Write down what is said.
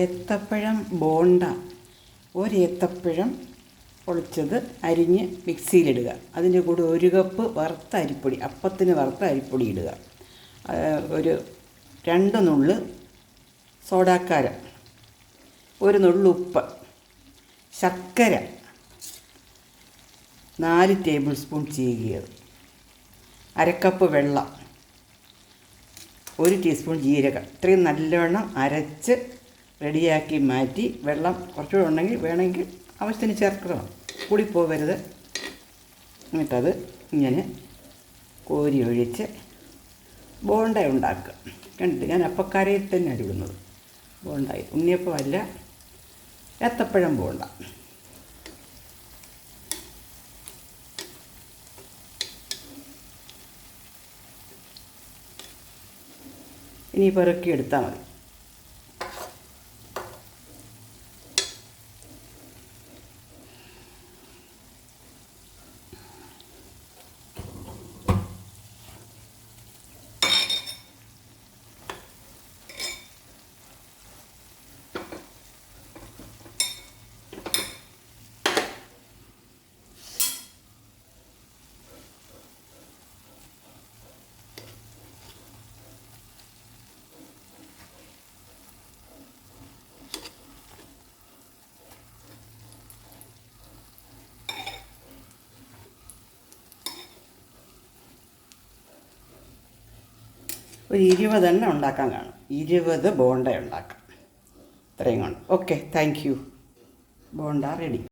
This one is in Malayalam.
ഏത്തപ്പഴം ബോണ്ട. ഒരു ഏത്തപ്പഴം പൊളിച്ചത് അരിഞ്ഞ് മിക്സിയിലിടുക. അതിന്റെ കൂടെ ഒരു കപ്പ് വറുത്ത അരിപ്പൊടി അപ്പത്തിന് വറുത്ത അരിപ്പൊടി ഇടുക. ഒരു രണ്ട് നുള്ള് സോഡാക്കാരം ഒരു നുള്ള് ഉപ്പ് ശർക്കര നാല് ടേബിൾ സ്പൂൺ ചീകിയത് അരക്കപ്പ് വെള്ളം ഒരു ടീസ്പൂൺ ജീരകം. ഇത്രയും നല്ലവണ്ണം അരച്ച് റെഡിയാക്കി മാറ്റി വെള്ളം കുറച്ചുകൂടെ ഉണ്ടെങ്കിൽ വേണമെങ്കിൽ ആവശ്യത്തിന് ചേർക്കണം. കൂടി പോകരുത് എന്നിട്ടത് ഇങ്ങനെ കോരി ഒഴിച്ച് ബോണ്ട ഉണ്ടാക്കുക. കണ്ടിട്ട് ഞാൻ അപ്പക്കാരയിൽ തന്നെ അരുകുന്നത് ബോണ്ടായി ഉണ്ണിയപ്പം അല്ല ഏത്തപ്പഴം ബോണ്ട. ഇനി പെറുക്കി എടുത്താൽ മതി. ഒരു ഇരുപതെണ്ണം ഉണ്ടാക്കാൻ കാണും. ഇരുപത് ബോണ്ട ഉണ്ടാക്കാം. ഇത്രയും കൊണ്ട് okay thank you bonda ready